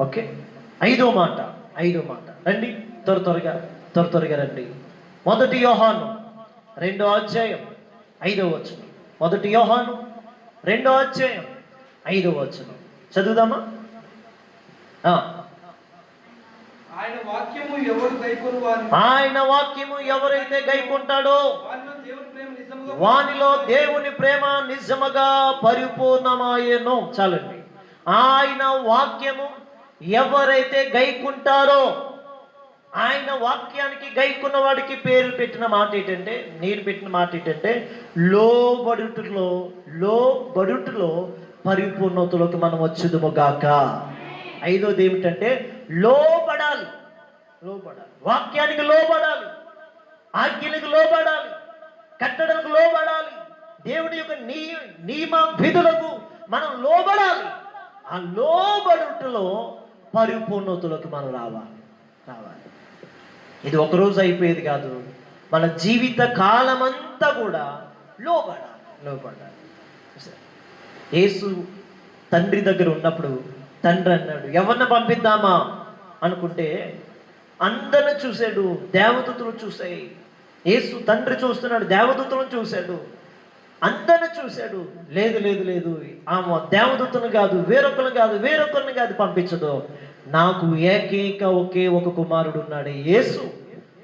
Okay? ఐదో మాట ఐదో మాట. రండి త్వర త్వరగా త్వర త్వరగా రండి. మొదటి యోహాను రెండో అధ్యాయం ఐదో వచనం. మొదటి యోహాను రెండో అధ్యాయం ఐదో వచనం. చదువుదామా. ఆయన వాక్యము ఎవరైతే గైకుంటాడో వానిలో దేవుని ప్రేమ నిజముగా పరిపూర్ణమాయను. చాలండి. ఆయన వాక్యము ఎవరైతే గైకుంటారో ఆయన వాక్యానికి గైకున్న వాడికి పేరు పెట్టిన మాట ఏంటంటే నేను పెట్టిన మాట ఏంటంటే లోబడుటలో లోబడుటలో పరిపూర్ణతలోకి మనం వచ్చుదుము గాక. ఐదోది ఏమిటంటే లోబడాలి. లోబడాలి. వాక్యానికి లోబడాలి. ఆజ్ఞలకు లోబడాలి. కట్టడలకు లోబడాలి. దేవుడి యొక్క నీ నియమ విధులకు మనం లోబడాలి. ఆ లోబడుటలో పరిపూర్ణతలోకి మనం రావాలి. రావాలి. ఇది ఒకరోజు అయిపోయేది కాదు. మన జీవిత కాలమంతా కూడా లోబడాలి. లోబడాలి. యేసు తండ్రి దగ్గర ఉన్నప్పుడు తండ్రి అన్నాడు ఎవరిని పంపిద్దామా? అనుకుంటే అందరిని చూశాడు దేవదూతులు చూసాయి యేసు తండ్రి చూస్తున్నాడు దేవదూతులను చూశాడు. అందరిని చూశాడు. లేదు లేదు లేదు ఆమె దేవదూతను కాదు వేరొకరిని కాదు వేరొకరిని కాదు పంపించదు. నాకు ఏకైక ఒకే ఒక కుమారుడు ఉన్నాడు యేసు.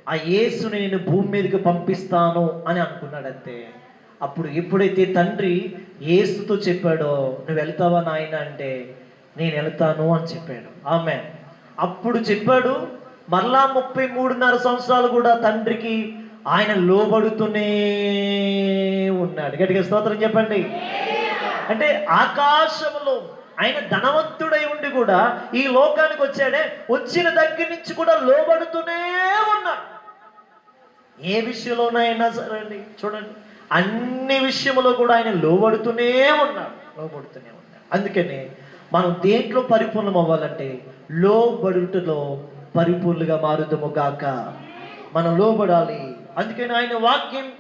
ఆ యేసుని నేను భూమి మీదకి పంపిస్తాను అని అనుకున్నాడు అంతే అప్పుడు ఎప్పుడైతే తండ్రి యేసుతో చెప్పాడో నువ్వు వెళ్తావా నాయన? అంటే నేను వెళ్తాను అని చెప్పాడు. ఆమె అప్పుడు చెప్పాడు మరలా ముప్పై మూడున్నర సంవత్సరాలు కూడా తండ్రికి ఆయన లోబడుతూనే ఉన్నాడు. గట్టిగా స్తోత్రం చెప్పండి. అంటే ఆకాశంలో ఆయన ధనవంతుడై ఉండి కూడా ఈ లోకానికి వచ్చాడే వచ్చిన దగ్గర నుంచి కూడా లోబడుతూనే ఉన్నాడు. ఏ విషయంలోనైనా సరే అండి చూడండి అన్ని విషయంలో కూడా ఆయన లోబడుతూనే ఉన్నాడు లోబడుతూనే ఉన్నాడు. అందుకని మనం దేంట్లో పరిపూర్ణం అవ్వాలంటే లోబడుటలో పరిపూర్ణులుగా మారుదము గాక. మనం లోబడాలి. అందుకని ఆయన వాక్యం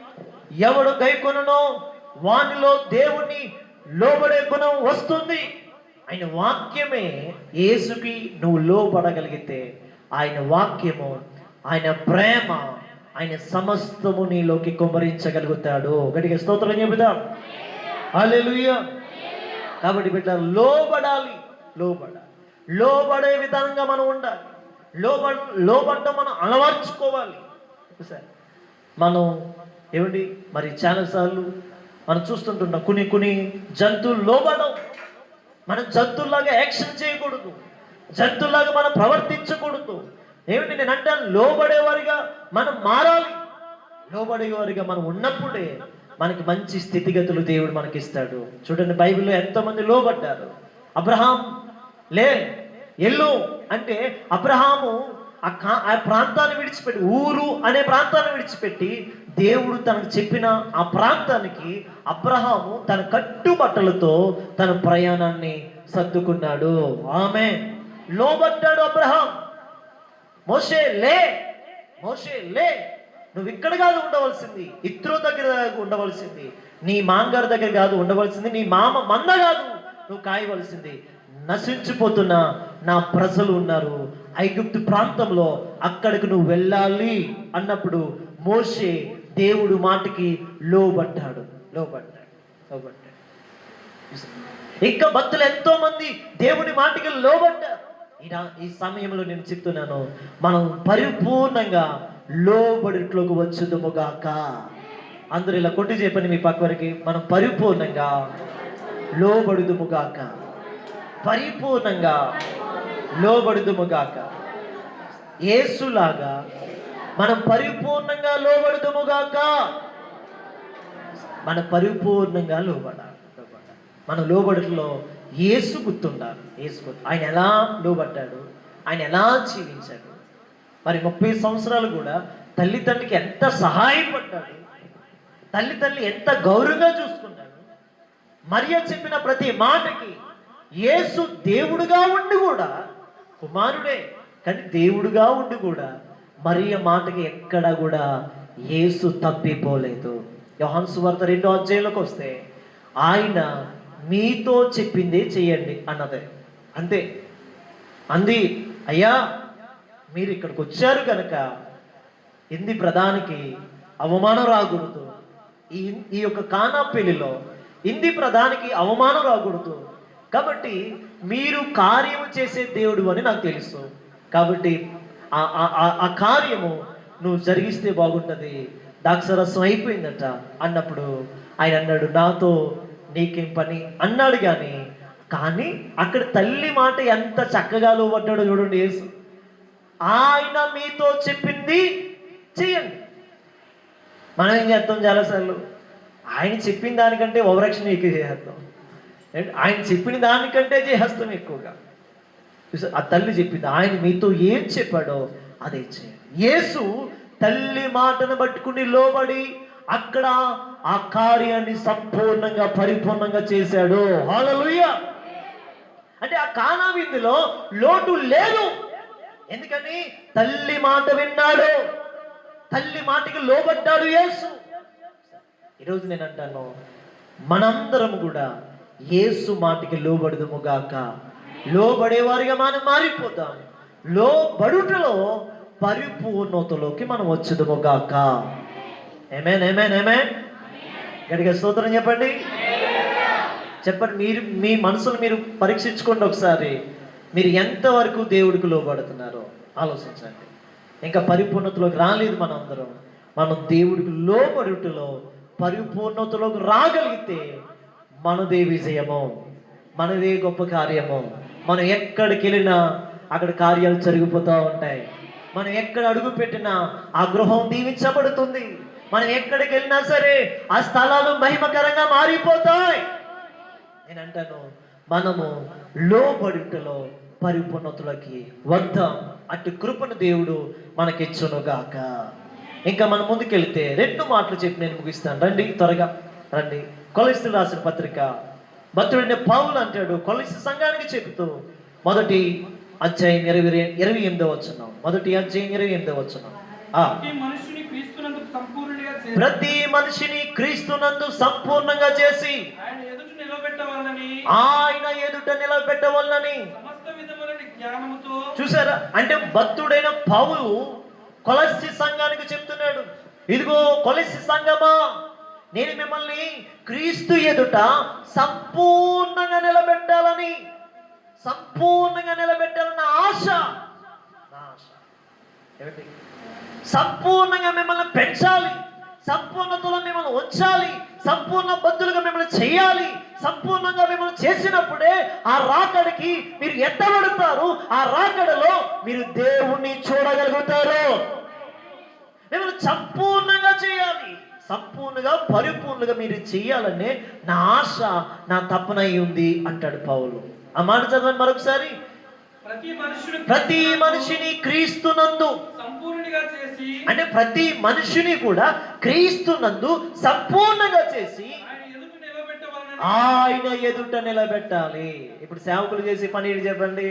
ఎవడు గైకొననో వానిలో దేవుని లోబడే గుణం వస్తుంది. ఆయన వాక్యమే యేసుకి నువ్వు లోపడగలిగితే ఆయన వాక్యము ఆయన ప్రేమ ఆయన సమస్తము నీలోకి కుమరించగలుగుతాడు గట్టిగా స్తోత్రం చెబుదాం. హల్లెలూయా. కాబట్టి బిడ్డ లోబడాలి లోబడాలి. లోబడే విధంగా మనం ఉండాలి. లోబడ లోబడ్డం మనం అలవర్చుకోవాలి. సరే మనం ఏమిటి మరి చాలాసార్లు మనం చూస్తుంటున్నాం కొన్ని కొన్ని జంతువులు లోబడం మనం జంతువులాగా యాక్షన్ చేయకూడదు. జంతువులాగా మనం ప్రవర్తించకూడదు. ఏమిటి నేను అంటాను లోబడేవారిగా మనం మారాలి. లోబడేవారిగా మనం ఉన్నప్పుడే మనకి మంచి స్థితిగతులు దేవుడు మనకి ఇస్తాడు చూడండి బైబిల్లో ఎంతో మంది లోబడ్డారు. అబ్రహాం లే ఎల్లు అంటే అబ్రహాము ఆ ప్రాంతాన్ని విడిచిపెట్టి ఊరు అనే ప్రాంతాన్ని విడిచిపెట్టి దేవుడు తనకు చెప్పిన ఆ ప్రాంతానికి అబ్రహాము తన కట్టుబట్టలతో తన ప్రయాణాన్ని సర్దుకున్నాడు. ఆమె లోబడ్డాడు అబ్రహాం. మోషే లే. మోషే లే. నువ్వు ఇక్కడ కాదు ఉండవలసింది. ఇత్రో దగ్గర ఉండవలసింది. నీ మాంగారు దగ్గర కాదు ఉండవలసింది. నీ మామ మంద కాదు నువ్వు కాయవలసింది. నశించిపోతున్న నా ప్రజలు ఉన్నారు. ఐగుప్తు ప్రాంతంలో అక్కడికి నువ్వు వెళ్ళాలి అన్నప్పుడు మోషే దేవుడు మాటకి లోబడ్డాడు. లోబడ్డాడు. లోబడ్డాడు. ఇంకా భక్తులు ఎంతో మంది దేవుని మాటకి లోబడ్డారు. ఈ ఈ సమయంలో నేను చెప్తున్నాను మనం పరిపూర్ణంగా లోబడిట్లోకి వచ్చుదుముగాక. అందరూ ఇలా కొట్టి చెప్పండి మీ పక్క వరకు మనం పరిపూర్ణంగా లోబడుదుముగాక. పరిపూర్ణంగా లోబడుదుముగాక. ఏసులాగా మనం పరిపూర్ణంగా లోబడుదుముగాక మన పరిపూర్ణంగా లోబడాలి మన లోబడులో యేసు గుర్తుండాలి. ఏసు ఆయన ఎలా లోబడ్డాడు? ఆయన ఎలా జీవించాడు? మరి ముప్పై సంవత్సరాలు కూడా తల్లిదండ్రికి ఎంత సహాయపడ్డాడు తల్లిదండ్రులు ఎంత గౌరవంగా చూసుకున్నాడు? మరియ చెప్పిన ప్రతి మాటకి యేసు దేవుడుగా ఉండి కూడా కుమారుడే కానీ దేవుడుగా ఉండి కూడా మరియ మాటకి ఎక్కడ కూడా యేసు తప్పిపోలేదు. యోహాన్ సువార్త రెండో అధ్యాయంలోకి వస్తే ఆయన మీతో చెప్పింది చేయండి అన్నదే. అంతే. అంది అయ్యా మీరు ఇక్కడికి వచ్చారు కనుక ఇంది ప్రధానికి అవమానం రాకూడదు. ఈ ఈ యొక్క కానా పెళ్ళిలో ఇంది ప్రధానికి అవమానం రాకూడదు. కాబట్టి మీరు కార్యము చేసే దేవుడు అని నాకు తెలుసు. కాబట్టి ఆ కార్యము నువ్వు జరిగిస్తే బాగుంటుంది. దాక్షరసం అయిపోయిందట. అన్నప్పుడు ఆయన అన్నాడు నాతో నీకేం పని? అన్నాడు కానీ కానీ అక్కడ తల్లి మాట ఎంత చక్కగా లోబడ్డాడో చూడండి యేసు. ఆయన మీతో చెప్పింది చెయ్యండి మనం ఏం చేస్తాం చాలాసార్లు? ఆయన చెప్పిన దానికంటే ఓవరాక్షన్ ఎక్కువ చేస్తాం ఆయన చెప్పిన దానికంటే చేస్తాం ఎక్కువగా. ఆ తల్లి చెప్పింది ఆయన మీతో ఏం చెప్పాడో అదే చేయండి. యేసు తల్లి మాటను పట్టుకుని లోబడి అక్కడ ఆ కార్యాన్ని సంపూర్ణంగా పరిపూర్ణంగా చేశాడు. హల్లెలూయా! అంటే ఆ కానా విందులో లోటు లేదు. ఎందుకని? తల్లి మాట విన్నాడు. తల్లి మాటకి లోబడ్డాడు యేసు. ఈరోజు నేను అంటాను మనందరం కూడా యేసు మాటకి లోబడదుము గాక. లోబడేవారిగా మనం మారిపోతాం. లోబడుటలో పరిపూర్ణతలోకి మనం వచ్చుదుము గాక. ఏమేన్ ఏమేన్ ఏమేన్ గడిగా స్తోత్రం చెప్పండి. చెప్పండి మీరు మీ మనసును మీరు పరీక్షించుకోండి ఒకసారి. మీరు ఎంతవరకు దేవుడికి లోబడుతున్నారో ఆలోచించండి. ఇంకా పరిపూర్ణతలోకి రాలేదు మనందరం మనం దేవుడికి లోబడుటలో పరిపూర్ణతలోకి రాగలిగితే మనదే విజయము మనదే గొప్ప కార్యము. మనం ఎక్కడికి వెళ్ళినా అక్కడ కార్యాలు జరిగిపోతూ ఉంటాయి. మనం ఎక్కడ అడుగు పెట్టినా ఆ గృహం దీవించబడుతుంది. మనం ఎక్కడికి వెళ్ళినా సరే ఆ స్థలాలు మహిమకరంగా మారిపోతాయి. నేను అంటాను మనము లోబడుటలో పరిపూర్ణతలకి వద్దాం. అటు కృపను దేవుడు మనకిచ్చును గాక ఇంకా మనం ముందుకెళ్తే రెండు మాటలు చెప్పి నేను ముగిస్తాను. రండి త్వరగా రండి. కొలస్తులు రాసిన పత్రిక భక్తుడిని పౌలు అంటాడు కొలసి సంఘానికి చెబుతూ మొదటి అధ్యాయం ఇరవై ఇరవై ఎనిమిదో వచ్చున్నాం మొదటి అధ్యాయం ఇరవై ఎనిమిదో వచ్చున్నాం ప్రతి మనుషుని క్రీస్తునందు సంపూర్ణంగా చేసి ఆయన ఎదుట జ్ఞానముతో చూసారా? అంటే భక్తుడైన పౌలు కొలసి సంఘానికి చెప్తున్నాడు ఇదిగో కొలసి సంఘమా నేను మిమ్మల్ని క్రీస్తు ఎదుట సంపూర్ణంగా నిలబెట్టాలని సంపూర్ణంగా నిలబెట్టాలన్న ఆశ ఆశ. ఏమిటి? సంపూర్ణంగా మిమ్మల్ని పెంచాలి సంపూర్ణతలో మిమ్మల్ని ఉంచాలి సంపూర్ణ బద్దులుగా మిమ్మల్ని చేయాలి సంపూర్ణంగా మిమ్మల్ని చేసినప్పుడే ఆ రాకడికి మీరు ఎత్తబడతారు ఆ రాకడలో మీరు దేవుణ్ణి చూడగలుగుతారు. మిమ్మల్ని సంపూర్ణ సంపూర్ణంగా పరిపూర్ణంగా మీరు చేయాలనే నా ఆశ నా తపనై ఉంది అంటాడు పౌలు. ఆ మాట చదవండి మరొకసారి. ప్రతి మనుషుని ప్రతి మనిషిని క్రీస్తునందు అంటే ప్రతి మనిషిని కూడా క్రీస్తునందు సంపూర్ణంగా చేసి ఆయన ఎదుట నిలబెట్టవాలని ఆయన ఎదుట నిలబెట్టాలి. ఇప్పుడు సేవకులు చేసే పని ఏంటి చెప్పండి?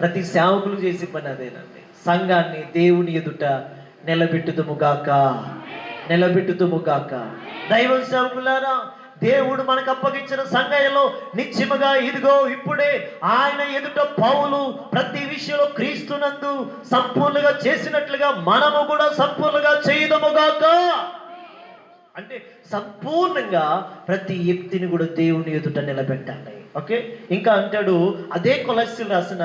ప్రతి సేవకులు చేసే పని అదేనండి. సంఘాన్ని దేవుని ఎదుట నిలబెట్టుదుముగాక నిలబెట్టుదుముగాక దైవ సేవకులారా దేవుడు మనకు అప్పగించిన సంఘంలో నిత్యముగా ఇదిగో ఇప్పుడే ఆయన ఎదుట పౌలు ప్రతి విషయంలో క్రీస్తునందు సంపూర్ణంగా చేసినట్లుగా మనము కూడా సంపూర్ణంగా చేయదముగాక అంటే సంపూర్ణంగా ప్రతి వ్యక్తిని కూడా దేవుని ఎదుట నిలబెట్టాలి. ఓకే? ఇంకా అంటాడు అదే కొలస్సి రాసిన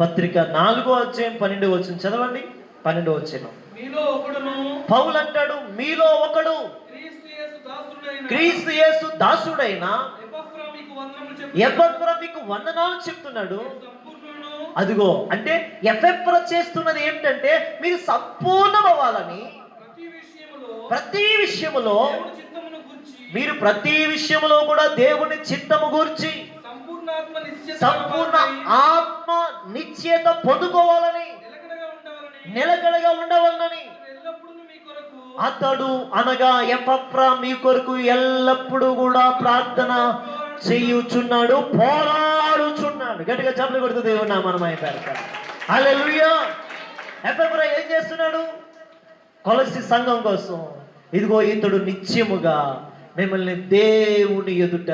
పత్రిక నాలుగో అధ్యాయం పన్నెండు వచ్చిన చదవండి. పన్నెండు వచ్చినాం మీలో ఒకడును. పౌలు అంటాడు మీలో ఒకడు. క్రీస్తు యేసు దాసుడైన. ఎపఫ్రా మీకు వందనాలు చెప్తున్నాడు. అదిగో అంటే ఎఫెప్ర చేస్తున్నది ఏంటంటే మీరు సంపూర్ణం అవ్వాలని ప్రతి విషయములో మీరు ప్రతి విషయములో కూడా దేవుని చిత్తము గూర్చి సంపూర్ణ ఆత్మ నిశ్చయత పొందుకోవాలని నిలకడగా ఉండవాలని నిలకడగా ఉండవాలని ఎల్లప్పుడూ మీ కొరకు. అతడు అనగా ఎపప్ర మీ కొరకు ఎల్లప్పుడూ కూడా ప్రార్థన చేయుచున్నాడు పోరాడుచున్నాడు. గట్టిగా చెప్పలు కొడుతూ దేవుడు నా మనమై పెడతా హల్లెలూయా. ఎపప్ర ఏం చేస్తున్నాడు? కొలసి సంఘం కోసం. ఇదిగో ఇతడు నిత్యముగా మిమ్మల్ని దేవుని ఎదుట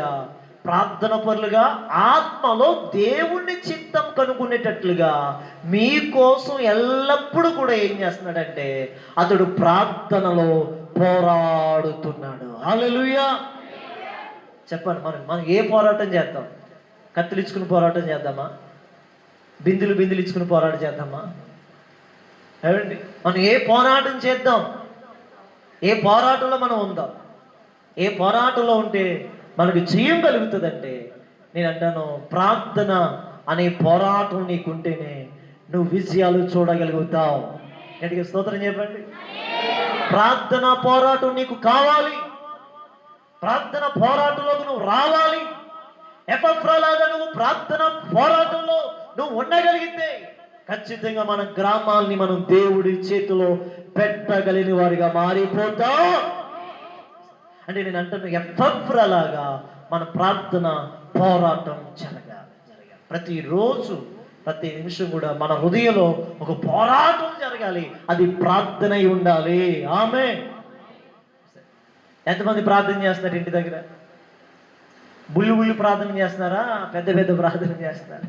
ప్రార్థన పరులుగా ఆత్మలో దేవుణ్ణి చిత్తం కనుక్కునేటట్లుగా మీకోసం ఎల్లప్పుడూ కూడా ఏం చేస్తున్నాడంటే అతడు ప్రార్థనలో పోరాడుతున్నాడు. అలలుయా చెప్పండి మనం మనం ఏ పోరాటం చేద్దాం? కత్తులు ఇచ్చుకుని పోరాటం చేద్దామా? బిందులు బిందులు ఇచ్చుకుని పోరాటం చేద్దామా? ఏమండి? మనం ఏ పోరాటం చేద్దాం? ఏ పోరాటంలో మనం ఉందాం? ఏ పోరాటంలో ఉంటే మనకు జయం కలుగుతుందంటే నేను అంటాను ప్రార్థన అనే పోరాటం నీకుంటేనే నువ్వు విజయాలు చూడగలుగుతావు. గట్టిగా స్తోత్రం చెప్పండి? ప్రార్థన పోరాటం నీకు కావాలి. ప్రార్థన పోరాటంలోకి నువ్వు రావాలి. ఎపఫ్రలాగా నువ్వు ప్రార్థన పోరాటంలో నువ్వు ఉండగలిగితే ఖచ్చితంగా మన గ్రామాల్ని మనం దేవుడి చేతిలో పెట్టగలిగిన వారిగా మారిపోతాం. అంటే నేను అంటున్నా ఎఫ్రలాగా మన ప్రార్థన పోరాటం జరగాలి జరగాలి. ప్రతిరోజు ప్రతి నిమిషం కూడా మన హృదయంలో ఒక పోరాటం జరగాలి. అది ప్రార్థన అయి ఉండాలి. ఆమె ఎంతమంది ప్రార్థన చేస్తున్నారు ఇంటి దగ్గర? బుల్లి బుల్లు ప్రార్థన చేస్తున్నారా? పెద్ద పెద్ద ప్రార్థన చేస్తున్నారా.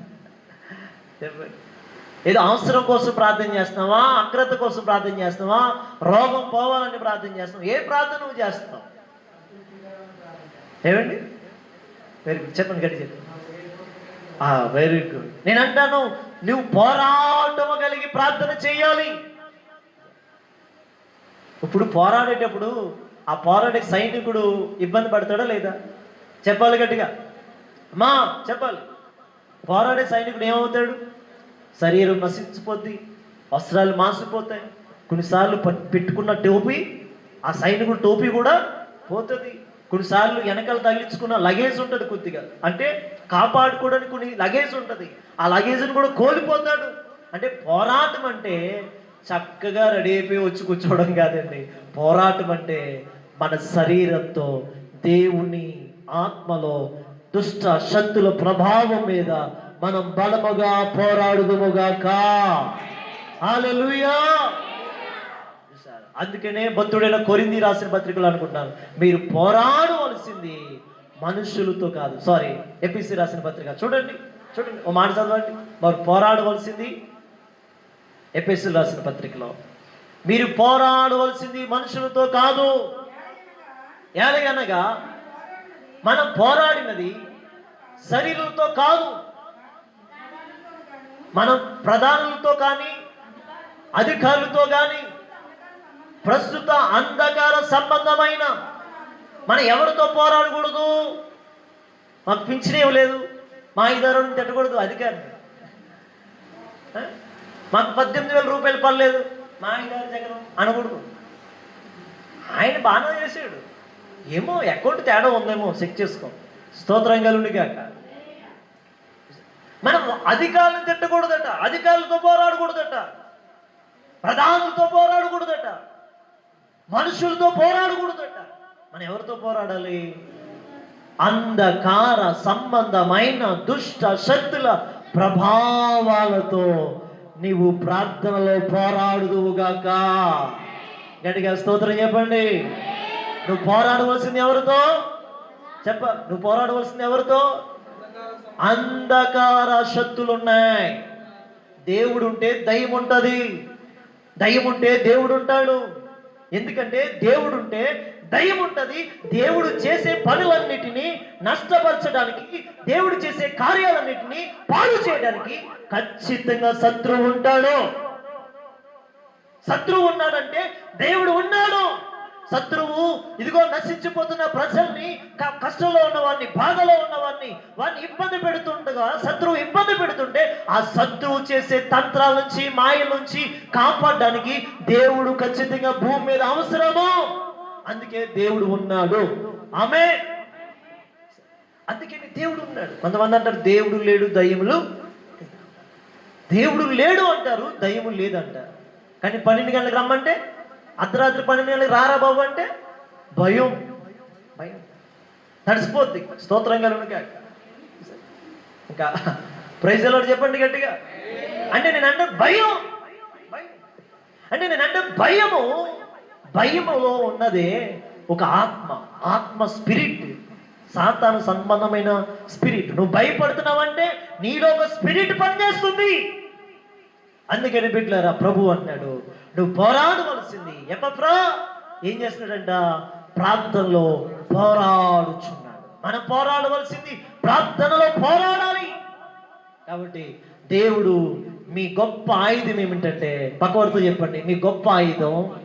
ఏదో అవసరం కోసం ప్రార్థన చేస్తున్నావా? అగ్రత కోసం ప్రార్థన చేస్తున్నావా? రోగం పోవాలని ప్రార్థన చేస్తున్నావా? ఏ ప్రార్థన నువ్వు చేస్తున్నావు? ఏమండి? Very good. చెప్పండి గట్టి చెప్పండి. Very good. నేను అంటాను నువ్వు పోరాటం కలిగి ప్రార్థన చేయాలి. ఇప్పుడు పోరాడేటప్పుడు ఆ పోరాడే సైనికుడు ఇబ్బంది పడతాడా లేదా? చెప్పాలి గట్టిగా. అమ్మా చెప్పాలి. పోరాడే సైనికుడు ఏమవుతాడు? శరీరం నశించిపోద్ది వస్త్రాలు మాసిపోతాయి కొన్నిసార్లు పెట్టుకున్న టోపీ ఆ సైనికుడు టోపీ కూడా పోతుంది. కొన్నిసార్లు వెనకాల తగిలించుకున్న లగేజ్ ఉంటుంది కొద్దిగా. అంటే కాపాడుకోవడానికి కొన్ని లగేజ్ ఉంటుంది. ఆ లగేజ్ని కూడా కోల్పోతాడు. అంటే పోరాటం అంటే చక్కగా రెడీ అయిపోయి వచ్చి కూర్చోవడం కాదండి. పోరాటం అంటే మన శరీరంతో దేవుని ఆత్మలో దుష్ట శక్తుల ప్రభావం మీద మనం బలముగా పోరాడుదుముగాక. కాలలుయా అందుకనే భక్తుడైన కొరింది రాసిన పత్రికలు అనుకుంటున్నాను మీరు పోరాడవలసింది మనుషులతో కాదు. సారీ ఎపిసి రాసిన పత్రిక. చూడండి చూడండి ఓ మాట చదవండి. మరి పోరాడవలసింది ఎపిసి రాసిన పత్రికలో. మీరు పోరాడవలసింది మనుషులతో కాదు. ఎలాగనగా మనం పోరాడినది శరీరంతో కాదు. మనం ప్రధానులతో కానీ అధికారులతో కానీ ప్రస్తుత అంధకార సంబంధమైన మనం ఎవరితో పోరాడకూడదు? మాకు పింఛన్ లేదు. మా ఐదారు తిట్టకూడదు. అధికారిని మాకు పద్దెనిమిది వేల రూపాయలు పర్లేదు. మా ఐదారు జగన్ అనకూడదు. ఆయన బాగానే చేసాడు ఏమో అకౌంట్ తేడా ఉందేమో చెక్ చేసుకో. స్తోత్రం కలుగుని కాక మనం అధికారులను తిట్టకూడదట. అధికారులతో పోరాడకూడదట. ప్రధానులతో పోరాడకూడదట. మనుషులతో పోరాడకూడదట. మనం ఎవరితో పోరాడాలి? అంధకార సంబంధమైన దుష్ట శక్తుల ప్రభావాలతో నీవు ప్రార్థనలో పోరాడుదువుగాక గట్టిగా స్తోత్రం చెప్పండి. నువ్వు పోరాడవలసింది ఎవరితో? చెప్ప నువ్వు పోరాడవలసింది ఎవరితో? అంధకార శక్తులు ఉన్నాయి దేవుడు ఉంటే దయ్యం ఉంటుంది దయ్యం ఉంటే దేవుడు ఉంటాడు ఎందుకంటే దేవుడు ఉంటే దయ్యం ఉంటుంది దేవుడు చేసే పనులన్నిటినీ నష్టపరచడానికి దేవుడు చేసే కార్యాలన్నిటినీ పాడు చేయడానికి ఖచ్చితంగా శత్రువు ఉంటాడు. శత్రువు ఉన్నాడంటే దేవుడు ఉన్నాడు. శత్రువు ఇదిగో నశించిపోతున్న ప్రజల్ని కష్టంలో ఉన్నవాడిని బాధలో ఉన్నవాడిని వాడిని ఇబ్బంది పెడుతుండగా శత్రువు ఇబ్బంది పెడుతుంటే ఆ శత్రువు చేసే తంత్రాల నుంచి మాయల నుంచి కాపాడడానికి దేవుడు ఖచ్చితంగా భూమి మీద అవసరము. అందుకే దేవుడు ఉన్నాడు. ఆమె అందుకే దేవుడు ఉన్నాడు. కొంతమంది అంటారు దేవుడు లేడు దయ్యములు దేవుడు లేడు అంటారు దయ్యము లేదంటారు. కానీ పన్నెండు గంటలకు రమ్మంటే అర్ధరాత్రి పన్నెండు రారా బాబు అంటే? భయం. భయం. తడిసిపోద్ది. స్తోత్రం కలుగును ఇంకా ప్రైజ్ ఎలా చెప్పండి గట్టిగా. అంటే నేను అంటే భయం. అంటే నేను అంటే భయము. భయములో ఉన్నదే ఒక ఆత్మ. ఆత్మ స్పిరిట్. సాతాను సంబంధమైన స్పిరిట్. నువ్వు భయపడుతున్నావంటే నీలో ఒక స్పిరిట్ పనిచేస్తుంది. అందుకని బిడ్డలారా ప్రభు అన్నాడు. నువ్వు పోరాడవలసింది. ఎప్పప్రా ఏం చేస్తున్నాడంట? ప్రార్థనలో పోరాడుచున్నాడు. మనం పోరాడవలసింది ప్రార్థనలో పోరాడాలి. కాబట్టి దేవుడు మీ గొప్ప ఆయుధం ఏమిటంటే పక్కవరితో చెప్పండి మీ గొప్ప ఆయుధం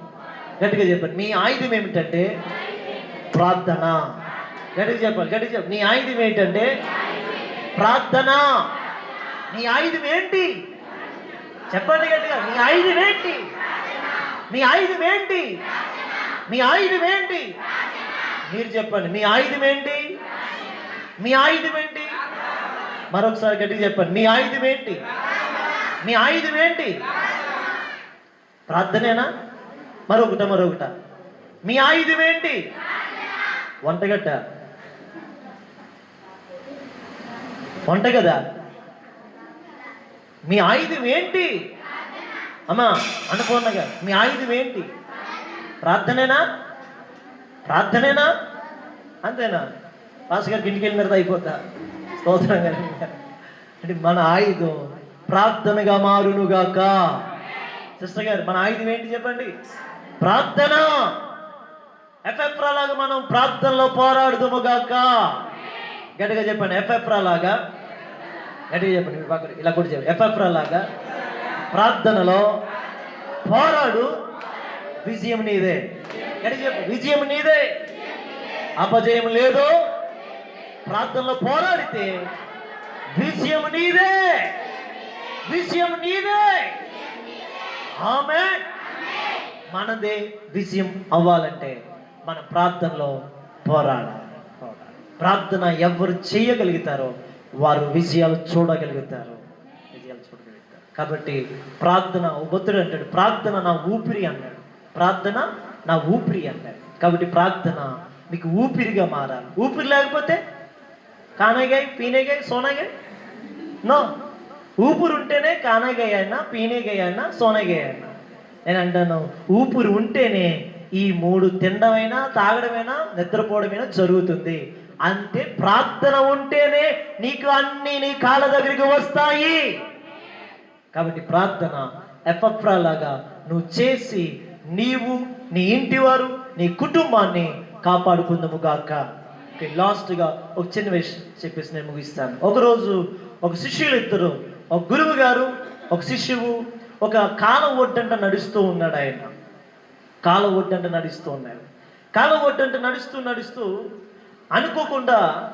గట్టిగా చెప్పండి. మీ ఆయుధం ఏమిటంటే ప్రార్థన. గట్టిగా చెప్పాలి గట్టిగా చెప్పండి నీ ఆయుధం ఏంటంటే ప్రార్థన. నీ ఆయుధం ఏంటి? చెప్పండి గట్టిగా. నీ ఆయుధం ఏంటి? మీ ఆయుధం ఏంటి? మీ ఆయుధం ఏంటి? మీరు చెప్పండి మీ ఆయుధం ఏంటి? మీ ఆయుధం ఏంటి? మరొకసారి గట్టిగా చెప్పండి మీ ఆయుధం ఏంటి? మీ ఆయుధం ఏంటి? ప్రార్థనేనా? మరొకట మరొకట. మీ ఆయుధం ఏంటి? వంటగట్ట వంట కదా మీ ఆయుధం ఏంటి? అమ్మా అనుకోనగా మీ ఆయుధం ఏంటి? ప్రార్థనేనా? ప్రార్థనేనా? అంతేనా? పాస్ గారికి ఇంటికి వెళ్ళిన అయిపోతా. స్తోత్రం గారి. అంటే మన ఆయుధం ప్రార్థనగా మారునుగాక. సిస్టర్ గారు మన ఆయుధం ఏంటి చెప్పండి? ప్రార్థన. ఎఫెఫ్రా లాగా మనం ప్రార్థనలో పోరాడుదుముగాక. గట్టిగా చెప్పండి ఎఫెఫ్రా లాగా గట్టిగా చెప్పండి ఇలా కూడా చెప్పండి. ఎఫెఫ్రా లాగా ప్రార్థనలో పోరాడు. విజయం నీదే. విజయం నీదే. అపజయం లేదు. ప్రార్థనలో పోరాడితే విజయం నీదే. విజయం నీదే. ఆమె మనదే విజయం అవ్వాలంటే మన ప్రార్థనలో పోరాడాలి. ప్రార్థన ఎవరు చేయగలుగుతారో వారు విజయాలు చూడగలుగుతారు. కాబట్టి ప్రార్థన భక్తుడు అంటాడు. ప్రార్థన నా ఊపిరి అన్నాడు. ప్రార్థన నా ఊపిరి అన్నాడు. కాబట్టి ప్రార్థన మీకు ఊపిరిగా మారాలి. ఊపిరి లేకపోతే కానగాయ పీనేగాయ సోనగాయ? నో. ఊపిరి ఉంటేనే కానగాయ అయినా పీనేగాయ అయినా సోనగాయ అయినా. నేను అంటాను ఊపిరి ఉంటేనే ఈ మూడు తినడమైనా తాగడమైనా నిద్రపోవడమైనా జరుగుతుంది. అంతే ప్రార్థన ఉంటేనే నీకు అన్ని నీ కాళ్ళ దగ్గరికి వస్తాయి. కాబట్టి ప్రార్థన ఎఫ్రాలాగా నువ్వు చేసి నీవు నీ ఇంటి వారు నీ కుటుంబాన్ని కాపాడుకుందాము గాక. లాస్ట్గా ఒక చిన్న విషయం చెప్పేసి నేను ముగిస్తాను. ఒకరోజు ఒక శిష్యులు ఇద్దరు ఒక గురువు గారు ఒక శిష్యువు ఒక కాలం ఒడ్డంట నడుస్తూ ఉన్నాడు ఆయన. కాలం ఒడ్డంట నడుస్తూ ఉన్నాడు. కాలం ఒడ్డంట నడుస్తూ నడుస్తూ అనుకోకుండా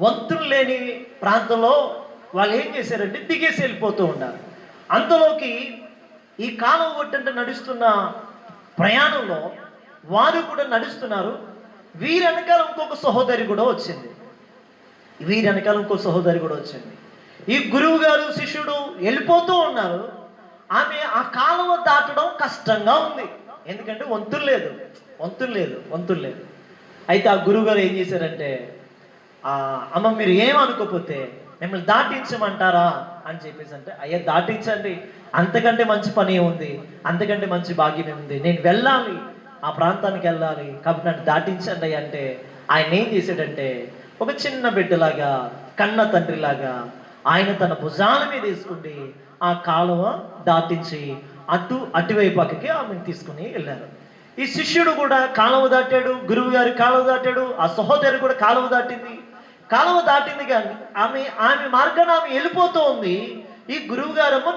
వంతులు లేని ప్రాంతంలో వాళ్ళు ఏం చేశారంటే దిగేసి వెళ్ళిపోతూ ఉన్నారు. అంతలోకి ఈ కాలం ఒట్టంట నడుస్తున్న ప్రయాణంలో వారు కూడా నడుస్తున్నారు. వీరి వెనకాల ఇంకొక సహోదరి కూడా వచ్చింది. వీరి వెనకాల ఇంకో సహోదరి కూడా వచ్చింది. ఈ గురువు గారు శిష్యుడు వెళ్ళిపోతూ ఉన్నారు. ఆమె ఆ కాలువ దాటడం కష్టంగా ఉంది. ఎందుకంటే వంతులు లేదు. వంతులు లేదు. వంతులు లేదు. అయితే ఆ గురువు గారు ఏం చేశారంటే ఆ అమ్మ మీరు ఏమనుకోకపోతే మిమ్మల్ని దాటించమంటారా? అని చెప్పేసి అంటే అయ్యా దాటించండి. అంతకంటే మంచి పని ఉంది అంతకంటే మంచి భాగ్యం ఉంది నేను వెళ్ళాలి. ఆ ప్రాంతానికి వెళ్ళాలి. కాబట్టి నన్ను దాటించండి అంటే ఆయన ఏం చేశాడంటే ఒక చిన్న బిడ్డలాగా కన్న తండ్రిలాగా ఆయన తన భుజాల మీద తీసుకుండి ఆ కాలువ దాటించి అటు అటువైపు పక్కకి ఆమెను తీసుకుని వెళ్ళారు. ఈ శిష్యుడు కూడా కాలువ దాటాడు గురువు గారి కాలువ దాటాడు ఆ సహోదరు కూడా కాలువ దాటింది. కాలువ దాటింది కానీ ఆమె ఆమె మార్గాన్ని ఆమె వెళ్ళిపోతూ ఉంది. ఈ గురువు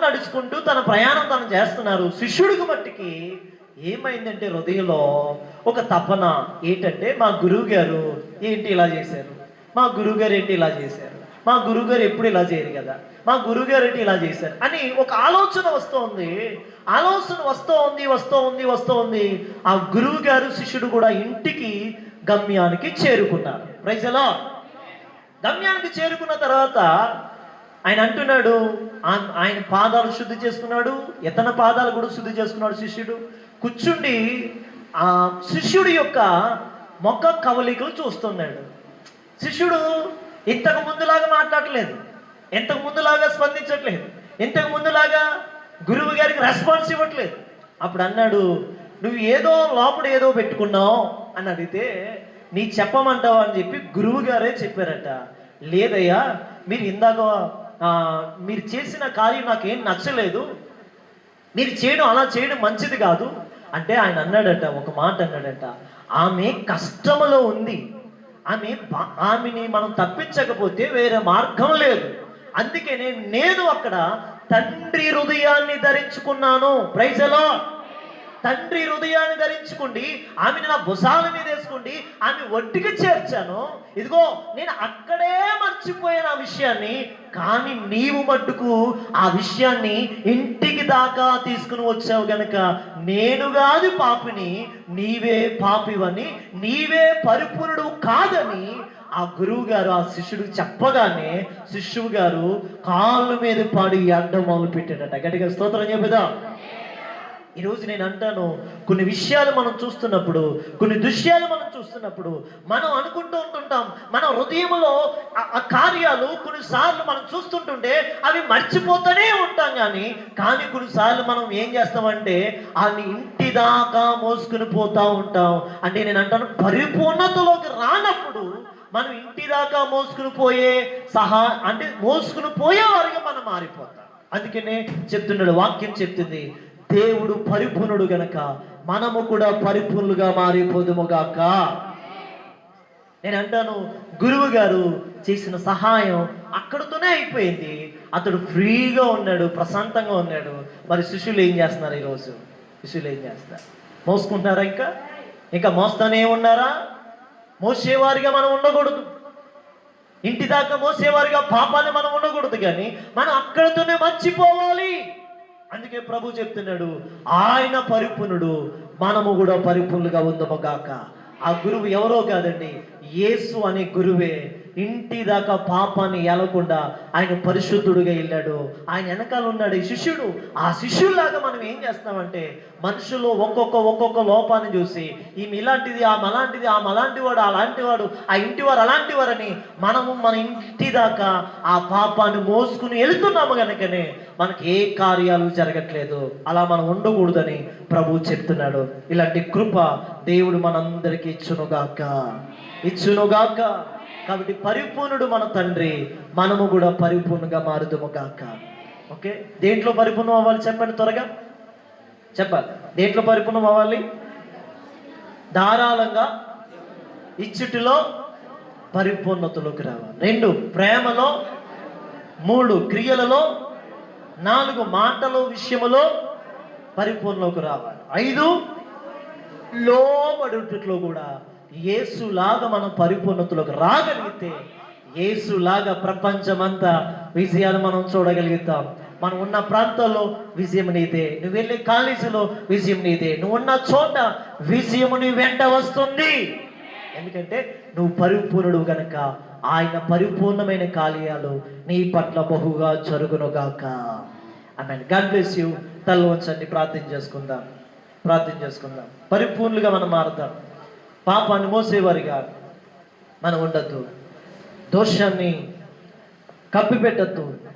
నడుచుకుంటూ తన ప్రయాణం తను చేస్తున్నారు. శిష్యుడికి మట్టికి ఏమైందంటే హృదయంలో ఒక తపన. ఏంటంటే మా గురువు గారు ఏంటి ఇలా చేశారు? మా గురువు గారు ఏంటి ఇలా చేశారు? మా గురువు గారు ఎప్పుడు ఇలా చేయరు కదా? మా గురువు గారు ఏంటి ఇలా చేశారు? అని ఒక ఆలోచన వస్తోంది ఆలోచన వస్తూ ఉంది వస్తూ ఉంది వస్తూ ఉంది. ఆ గురువు గారు శిష్యుడు కూడా ఇంటికి గమ్యానికి చేరుకున్నారు. ప్రైజలా గమ్యానికి చేరుకున్న తర్వాత ఆయన అంటున్నాడు ఆయన పాదాలు శుద్ధి చేసుకున్నాడు ఇతన పాదాలు కూడా శుద్ధి చేసుకున్నాడు శిష్యుడు. కూర్చుండి ఆ శిష్యుడి యొక్క మొక్క కవలికలు చూస్తున్నాడు. శిష్యుడు ఇంతకు ముందులాగా మాట్లాడలేదు ఇంతకు ముందులాగా స్పందించట్లేదు ఇంతకు ముందులాగా గురువు గారికి రెస్పాన్స్ ఇవ్వట్లేదు. అప్పుడు అన్నాడు నువ్వు ఏదో లోపల ఏదో పెట్టుకున్నావు అని అడిగితే నీ చెప్పమంటావు అని చెప్పి గురువు గారే చెప్పారట. లేదయ్యా మీరు ఇందాక మీరు చేసిన కార్యం నాకేం నచ్చలేదు. మీరు చేయడం అలా చేయడం మంచిది కాదు. అంటే ఆయన అన్నాడట ఒక మాట అన్నాడట ఆమె కష్టములో ఉంది. ఆమె ఆమెని మనం తప్పించకపోతే వేరే మార్గం లేదు. అందుకనే నేను అక్కడ తండ్రి హృదయాన్ని ధరించుకున్నాను. ప్రైజలో తండ్రి హృదయాన్ని ధరించుకుండి ఆమెను నా భుజాల మీద వేసుకుండి ఆమె ఒట్టికి చేర్చాను. ఇదిగో నేను అక్కడే మర్చిపోయాను ఆ విషయాన్ని కానీ నీవు మట్టుకు ఆ విషయాన్ని ఇంటికి దాకా తీసుకుని వచ్చావు గనక నేను కాదు పాపిని నీవే పాపివని నీవే పరిపూర్ణుడు కాదని ఆ గురువు గారు ఆ శిష్యుడు చెప్పగానే శిష్యువు గారు కాళ్ళ మీద పాడి అడ్డం మొదలు పెట్టాడట గట్టిగా స్తోత్రం చెప్పుదా ఈరోజు నేను అంటాను కొన్ని విషయాలు మనం చూస్తున్నప్పుడు కొన్ని దృశ్యాలు మనం చూస్తున్నప్పుడు మనం అనుకుంటూ ఉంటుంటాం మన హృదయంలో ఆ- కార్యాలు కొన్నిసార్లు మనం చూస్తుంటుంటే అవి మర్చిపోతూనే ఉంటాం కానీ కానీ కొన్నిసార్లు మనం ఏం చేస్తామంటే అవి ఇంటి దాకా మోసుకుని పోతా ఉంటాం. అంటే నేను అంటాను పరిపూర్ణతలోకి రానప్పుడు మనం ఇంటి దాకా మోసుకుని పోయే సహా అంటే మోసుకుని పోయేవారుగా మనం మారిపోతాం. అందుకనే చెప్తున్నాడు వాక్యం చెప్తుంది దేవుడు పరిపూర్ణుడు గనక మనము కూడా పరిపూర్ణులుగా మారిపోదుముగాక నేను అంటాను గురువు గారు చేసిన సహాయం అక్కడితోనే అయిపోయింది. అతడు ఫ్రీగా ఉన్నాడు ప్రశాంతంగా ఉన్నాడు. మరి శిష్యులు ఏం చేస్తున్నారు ఈరోజు? శిష్యులు ఏం చేస్తారు? మోసుకుంటున్నారా ఇంకా? ఇంకా మోస్తానే ఉన్నారా? మోసేవారిగా మనం ఉండకూడదు. ఇంటి దాకా మోసేవారిగా పాపాన్ని మనం ఉండకూడదు కానీ మనం అక్కడితోనే మర్చిపోవాలి. అందుకే ప్రభు చెప్తున్నాడు ఆయన పరిపూర్ణుడు మనము కూడా పరిపూర్ణులుగా ఉందము గాక. ఆ గురువు ఎవరో కాదండి యేసు అనే గురువే. ఇంటి దాకా పాపాన్ని ఎలకుండా ఆయన పరిశుద్ధుడుగా వెళ్ళాడు. ఆయన వెనకాల ఉన్నాడు ఈ శిష్యుడు. ఆ శిష్యుల్లాగా మనం ఏం చేస్తామంటే మనుషులు ఒక్కొక్క ఒక్కొక్క లోపాన్ని చూసి ఈమె ఇలాంటిది ఆ మలాంటిది ఆ మలాంటి వాడు అలాంటి వాడు ఆ ఇంటి వారు అలాంటి వారని మనము మన ఇంటి దాకా ఆ పాపాన్ని మోసుకుని వెళ్తున్నాము కనుకనే మనకి ఏ కార్యాలు జరగట్లేదు. అలా మనం ఉండకూడదని ప్రభు చెప్తున్నాడు. ఇలాంటి కృప దేవుడు మనందరికీ ఇచ్చునుగాక. ఇచ్చునుగాక. కాబట్టి పరిపూర్ణుడు మన తండ్రి మనము కూడా పరిపూర్ణంగా మారుదుము కాక ఓకే? దేంట్లో పరిపూర్ణం అవ్వాలి చెప్పండి త్వరగా? చెప్పాలి. దేంట్లో పరిపూర్ణం అవ్వాలి? ధారాళంగా ఇచ్చుటిలో పరిపూర్ణతలోకి రావాలి. రెండు ప్రేమలో మూడు క్రియలలో నాలుగు మాటల విషయములో పరిపూర్ణలోకి రావాలి. ఐదు లోబడుట్లో కూడా ఏసులాగా మనం పరిపూర్ణతలోకి రాగలిగితే ఏసులాగా ప్రపంచమంతా విజయాలు మనం చూడగలుగుతాం. మనం ఉన్న ప్రాంతంలో విజయం నీదే. నువ్వు వెళ్ళే కాలేజీలో విజయం నీదే. నువ్వు ఉన్న చోట విజయం నీ వెంట వస్తుంది. ఎందుకంటే నువ్వు పరిపూర్ణుడు గనక ఆయన పరిపూర్ణమైన కార్యాలు నీ పట్ల బహుగా జరుగునుగాక. అన్నాను గాడ్ బ్లెస్ యూ తల వంచండి ప్రార్థన చేసుకుందాం. ప్రార్థన చేసుకుందాం. పరిపూర్ణులుగా మనం మారుదాం. పాపాన్ని మోసేవారిగా మనం ఉండద్దు. దోషాన్ని కప్పిపెట్టద్దు.